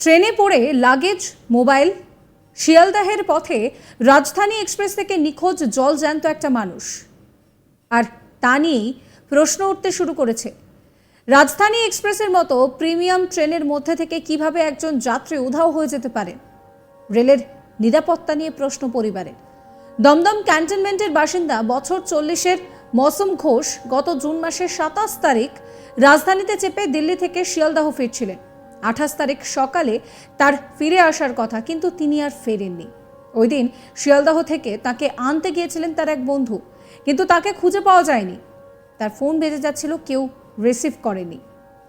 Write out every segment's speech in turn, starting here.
ট্রেনে পড়ে luggage, mobile, শিয়ালদাহের পথে রাজধানী এক্সপ্রেস থেকে নিখোঁজ জল জ্যান্ত একটা মানুষ। আর তা নিয়েই প্রশ্ন উঠতে শুরু করেছে। রাজধানী এক্সপ্রেসের মতো প্রিমিয়াম ট্রেনের মধ্যে থেকে কীভাবে একজন যাত্রী উধাও হয়ে যেতে পারেন রেলের নিরাপত্তা নিয়ে প্রশ্ন পরিবারের। দমদম ক্যান্টনমেন্টের বাসিন্দা বছর চল্লিশের মৌসুম ঘোষ গত জুন মাসের সাতাশ তারিখ রাজধানীতে চেপে দিল্লি থেকে শিয়ালদাহ ফিরছিলেন। আঠাশ তারিখ সকালে তার ফিরে আসার কথা, কিন্তু তিনি আর ফেরেননি। ওই দিন শিয়ালদাহ থেকে তাকে আনতে গিয়েছিলেন তার এক বন্ধু, কিন্তু তাকে খুঁজে পাওয়া যায়নি। তার ফোন বেজে যাচ্ছিল, কেউ রিসিভ করেনি।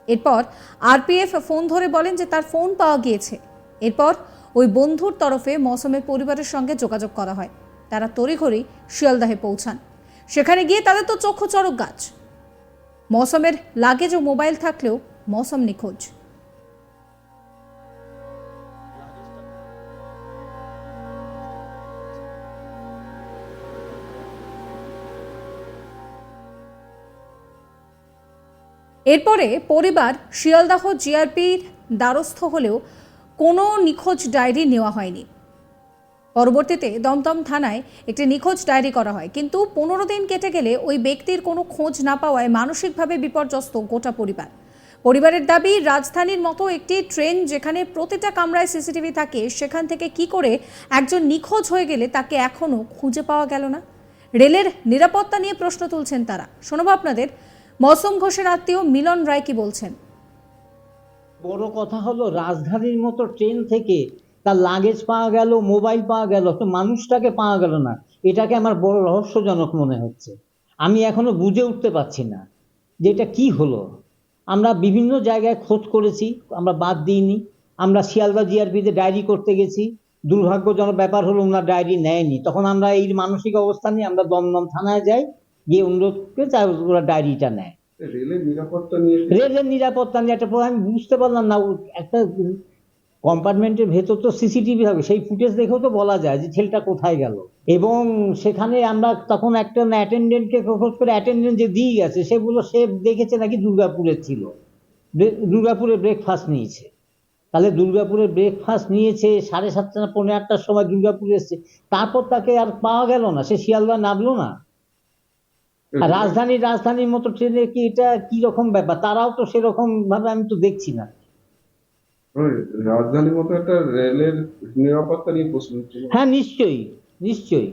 এরপর আরপিএফ ফোন ধরে বলেন যে তার ফোন পাওয়া গিয়েছে। এরপর ওই বন্ধুর তরফে মৌসুমের পরিবারের সঙ্গে যোগাযোগ করা হয়। তারা তড়িঘড়ি শিয়ালদাহে পৌঁছান। সেখানে গিয়ে তাদের তো চক্ষু চড়ক গাছ। মৌসুমের লাগেজ ও মোবাইল থাকলেও মৌসুম নিখোঁজ। এরপরে পরিবার শিয়ালদাহ জিআরপির দ্বারস্থ হলেও কোনো নিখোঁজ ডায়েরি নেওয়া হয়নি। পরবর্তীতে দমদম থানায় একটি নিখোঁজ ডায়েরি করা হয়। কিন্তু পনেরো দিন কেটে গেলে ওই ব্যক্তির কোনো খোঁজ না পাওয়ায় মানসিকভাবে বিপর্যস্ত গোটা পরিবার। পরিবারের দাবি, রাজধানীর মতো একটি ট্রেন যেখানে প্রতিটা কামরায় সিসিটিভি থাকে, সেখান থেকে কি করে একজন নিখোঁজ হয়ে গেলে তাকে এখনও খুঁজে পাওয়া গেল না? রেলের নিরাপত্তা নিয়ে প্রশ্ন তুলছেন তারা। শোনাবো আপনাদের মৌসুম ঘোষের আত্মীয় মিলন রায় কি বলছেন? বড় কথা হলো, রাজধানীর মতো ট্রেন থেকে তার লাগেজ পাওয়া গেল মোবাইল পাওয়া গেল, তো মানুষটাকে পাওয়া গেল না। এটাকে আমার বড় রহস্যজনক মনে হচ্ছে। আমি এখনও বুঝে উঠতে পারছি না যে এটা কি হলো। আমরা বিভিন্ন জায়গায় খোঁজ করেছি, আমরা বাদ দিইনি। আমরা শিয়ালদা জিআরপিতে ডায়েরি করতে গেছি। দুর্ভাগ্যজনক ব্যাপার হলো, ওনার ডায়েরি নেয়নি। তখন আমরা এই মানসিক অবস্থা নিয়ে আমরা দমদম থানায় যাই। গিয়ে অনুরোধ করে তার ওরা ডায়েরিটা নেয়। রেলের নিরাপত্তা নিয়ে রেলের নিরাপত্তা নিয়ে একটা আমি বুঝতে পারলাম না একটা কম্পার্টমেন্টের ভেতর তো সিসিটিভি থাকবে সেই ফুটেজ দেখেও তো বলা যায় যে ছেলেটা কোথায় গেল। এবং সেখানে আমরা তখন একটা অ্যাটেন্ডেন্টকে খোঁজ করে অ্যাটেন্ডেন্ট যে দিয়ে গেছে সেগুলো সে দেখেছে নাকি দুর্গাপুরের ছিল। দুর্গাপুরে ব্রেকফাস্ট নিয়েছে। তাহলে দুর্গাপুরে ব্রেকফাস্ট নিয়েছে সাড়ে সাতটা না পৌনে আটটার সময় দুর্গাপুরে এসছে। তারপর তাকে আর পাওয়া গেল না সে শিয়ালদা নামলো না। আর রাজধানী রাজধানীর মতো ট্রেনে কি এটা কি রকম ব্যাপার? তারাও তো সেরকম ভাবে আমি তো দেখছি না। ওই রাজধানীর মতো একটা রেলের নিরাপত্তা নিয়ে প্রশ্ন হচ্ছে হ্যাঁ নিশ্চয়ই নিশ্চয়ই।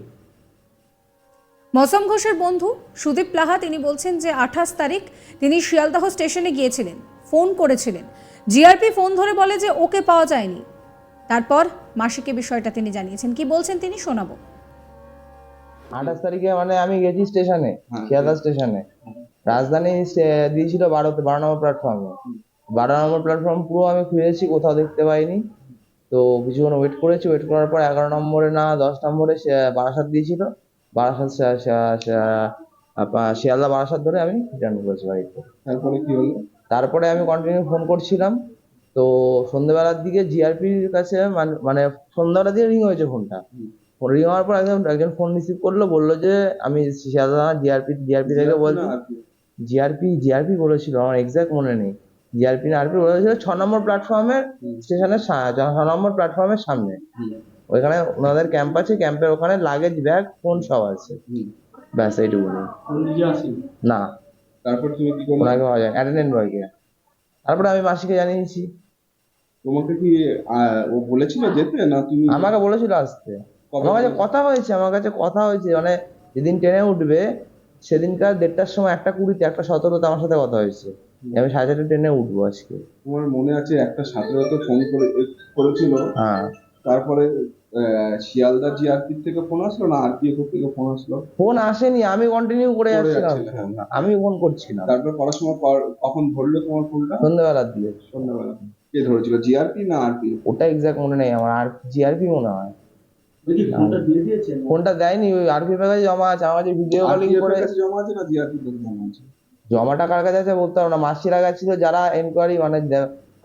মৌসম ঘোষের বন্ধু সুদীপ লাহা তিনি বলছেন যে আঠাশ তারিখ তিনি শিয়ালদাহ স্টেশনে গিয়েছিলেন ফোন করেছিলেন। জিআরপি ফোন ধরে বলে যে ওকে পাওয়া যায়নি। তারপর মাসিকে বিষয়টা তিনি জানিয়েছেন। কি বলছেন তিনি শোনাবো। আঠাশ তারিখে মানে আমি গেছি স্টেশনে হ্যাঁ। শিয়ালদা স্টেশনে। রাজধানী দিয়েছিল বারোতে বারো নম্বর প্ল্যাটফর্মে বারো নম্বর প্ল্যাটফর্ম পুরো আমি খুঁজেছি কোথাও দেখতে পাইনি। তো কিছুক্ষণ ওয়েট করেছি ওয়েট করার পর এগারো নম্বরে না দশ নম্বরে বারাসাত দিয়েছিল। বারাসাত শিয়ালদা বারাসাত ধরে আমি রিটার্ন করেছি বাড়িতে। তারপরে কি হলো? তারপরে আমি কন্টিনিউ ফোন করছিলাম। তো সন্ধ্যেবেলার দিকে জিআরপির কাছে মান- মানে সন্ধ্যাবেলার দিকে রিং হয়েছে ফোনটা রিং হওয়ার পর একজন একজন ফোন রিসিভ করল বলল যে আমি শিয়ালদা জিআরপি জিআরপি থেকে বলছি। জিআরপি জিআরপি বলেছিল আমার এক্সাক্ট মনে নেই। জিআরপি না আরপি বলেছিল ছ নম্বর প্ল্যাটফর্মের স্টেশনের ছ নম্বর প্ল্যাটফর্মের সামনে। ওইখানে ওনাদের ক্যাম্প আছে ক্যাম্পের ওখানে লাগেজ ব্যাগ ফোন সব আছে। ব্যাস ফোন আসেনি? না। তারপর তুমি কি করলে? ওনাকে পাওয়া যায় অ্যাটেন্ডেন্ট বয়কে তারপরে আমি মাসিকে জানিয়েছি। তোমাকে কি ও বলেছিল যেতে না তুমি? আমাকে বলেছিল আসতে। আমার কাছে কথা হয়েছে আমার কাছে কথা হয়েছে। মানে যেদিন ট্রেনে উঠবে সেদিনকার দেড়টার সময় একটা কুড়িতে একটা সতেরোতে আমার সাথে কথা হয়েছে। আমি সাড়ে চারটে ট্রেনে উঠবো আজকে। তোমার মনে আছে একটা সাথে ফোন করে করেছিল? হ্যাঁ। তারপরে শিয়ালদা থেকে ফোন আসলো না আরপিএফ থেকে ফোন আসলো? ফোন আসেনি আমি কন্টিনিউ করে যাচ্ছিলাম। হ্যাঁ। আমি ফোন করছিলাম। তারপর করার সময় কখন ধরলো তোমার ফোনটা? সন্ধ্যেবেলার দিকে সন্ধ্যাবেলা। কে ধরেছিল জিআরপি না আরপিএফ ওটা এক্সাক্ট মনে নেই আমার আর জিআরপি মনে হয়। ফোনটা দেয়নি ওই আরপি কাছে জমা আছে আমার কাছে ভিডিও কলিং করে। জমা আছে না জিআরপি কাছে জমা আছে? জমাটা কার কাছে আছে বলতে পারব না মাসিরা গেছিল যারা এনকোয়ারি মানে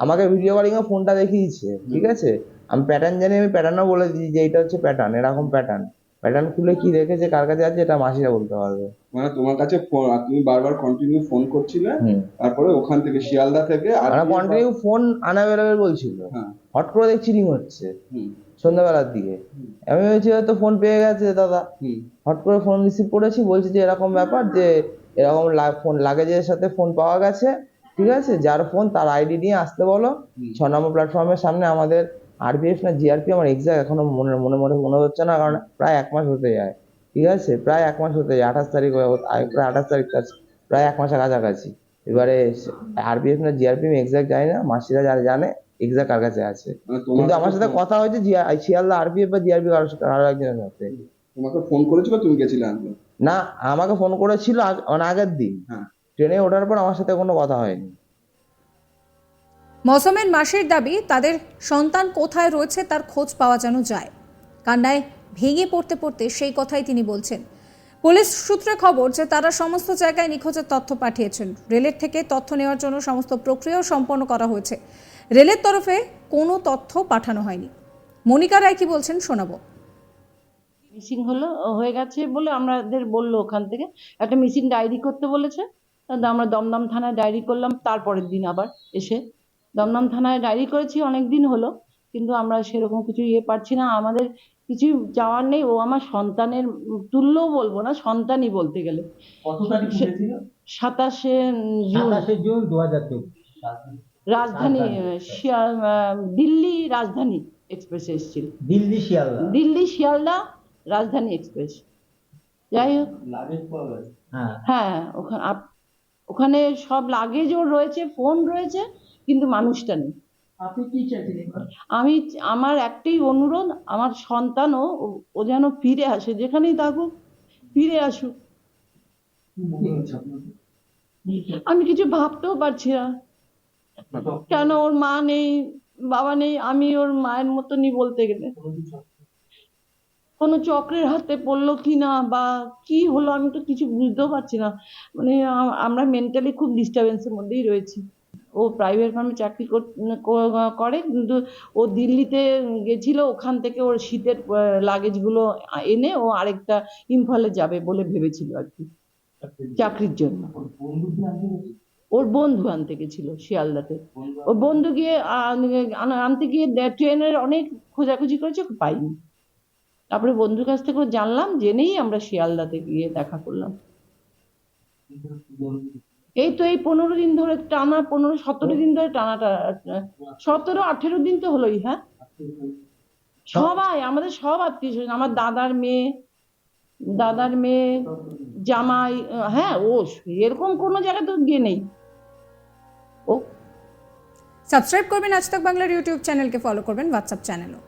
আমাকে ভিডিও কলিং এ ফোনটা দেখিয়েছে ঠিক আছে? আমি প্যাটার্ন জানি আমি প্যাটার্নও বলে দিই যে এটা হচ্ছে প্যাটার্ন এরকম প্যাটার্ন প্যাটার্ন খুলে কি দেখেছে কার কাছে আছে এটা মাসিরা বলতে পারবে। মানে তোমার কাছে ফোন আর তুমি বারবার কন্টিনিউ ফোন করছিলে তারপরে ওখান থেকে শিয়ালদা থেকে আর কন্টিনিউ ফোন আনঅ্যাভেলেবেল বলছিল। হ্যাঁ। হট করে দেখছি রিং হচ্ছে। সন্ধ্যাবেলার দিকে। আমি ভেবেছি হয়তো ফোন পেয়ে গেছে দাদা। হট করে ফোন রিসিভ করেছি বলছে যে এরকম ব্যাপার যে এরকম ফোন লাগেজের সাথে ফোন পাওয়া গেছে ঠিক আছে? যার ফোন তার আইডি নিয়ে আসতে বলো। ছ নম্বর প্ল্যাটফর্মের সামনে আমাদের আরপিএফ না জিআরপি আমার এক্সাক্ট এখনও মনে মনে মনে মনে হচ্ছে না কারণ প্রায় এক মাস হতে যায়। ঠিক আছে? প্রায় এক মাস হতে যায় আঠাশ তারিখ হয়ে- প্রায় আঠাশ তারিখ প্রায় এক মাসের কাছাকাছি। এবারে আরপিএফ না জিআরপি আমি এক্সাক্ট জানি না মাসিরা যারা জানে এক্সাক্ট কার কাছে আছে। মানে কিন্তু আমার সাথে কথা হয়েছে শিয়ালদা আরপিএফ বা জিআরপি আরও একজনের সাথে। তোমাকে ফোন করেছিল তুমি গেছিলে না আমাকে ফোন করেছিল মানে আগের দিন। হ্যাঁ। ট্রেনে ওঠার পর আমার সাথে কোনো কথা হয়নি। মৌসুমের মাসের দাবি, তাদের সন্তান কোথায় রয়েছে তার খোঁজ পাওয়া যেন যায়। কান্নায় ভেঙে পড়তে পড়তে সেই কথাই তিনি বলছেন। পুলিশ সূত্রে খবর যে তারা সমস্ত জায়গায় নিখোঁজের তথ্য পাঠিয়েছেন। রেলের থেকে তথ্য নেওয়ার জন্য সমস্ত প্রক্রিয়াও সম্পন্ন করা হয়েছে। রেলের তরফে কোনো তথ্য পাঠানো হয়নি। মনিকা রায় কি বলছেন শোনাবো। মিসিং হলো, হয়ে গেছে বলে আমাদের বলল ওখান থেকে। একটা মিসিং ডায়েরি করতে বলেছে। আমরা দমদম থানায় ডায়েরি করলাম, তারপরের দিন আবার এসে দমদম থানায় ডায়েরি করেছি অনেক দিন হলো কিন্তু আমরা সেরকম কিছু ইয়ে পাচ্ছি না। আমাদের কিছু যাওয়ার নেই ও আমার সন্তানের তুল্যও বলব না সন্তানই বলতে গেলে। সাতাশে জুন। জুন দু হাজার চব্বিশ। রাজধানী দিল্লি রাজধানী এক্সপ্রেস এসেছিল। দিল্লি শিয়ালদা। দিল্লি শিয়ালদা রাজধানী এক্সপ্রেস। যাই হোক। হ্যাঁ হ্যাঁ ওখানে ওখানে সব লাগেজ ওর রয়েছে ফোন রয়েছে। কিন্তু মানুষটা নেই। আমি আমার একটাই অনুরোধ আমার সন্তানও ও- ও যেন ফিরে আসে যেখানেই থাকুক ফিরে আসুক। আমি কিছু ভাবতেও পারছি না। কেন ওর মা নেই বাবা নেই আমি ওর মায়ের মতনই বলতে গেলে। কোনো চক্রের হাতে পড়ল কি না বা কি হলো আমি তো কিছু বুঝতেও পারছি না। মানে আমরা মেন্টালি খুব ডিস্টারবেন্সের মধ্যেই রয়েছি। ও প্রাইভেট ফার্মে চাকরি কর- কিন্তু ও দিল্লিতে গেছিল ওখান থেকে ওর শীতের লাগেজগুলো এনে ও আরেকটা ইম্ফলে যাবে বলে ভেবেছিল আর কি। চাকরির জন্য? ওর বন্ধু আনতে গেছিল? শিয়ালদাতে। ওর বন্ধু গিয়ে আন- আন- আনতে গিয়ে ট্রেনের অনেক খোঁজাখুঁজি করেছে পাইনি। তারপরে বন্ধুর কাছ থেকে জানলাম জেনেই আমরা শিয়ালদাতে গিয়ে দেখা করলাম। এই তো এই পনেরো দিন ধরে টানা পনেরো, সতেরো দিন ধরে টানাটা, সতেরো, আঠেরো দিন তো হলোই হ্যাঁ? সবাই, আমাদের সব আত্মীয় স্বজন, আমার দাদার মেয়ে দাদার মেয়ে, জামাই হ্যাঁ ও এরকম কোনো জায়গায় তো গিয়ে নেই। ও। সাবস্ক্রাইব করবেন আজ তক বাংলার ইউটিউব চ্যানেলকে ফলো করবেন হোয়াটসঅ্যাপ চ্যানেলও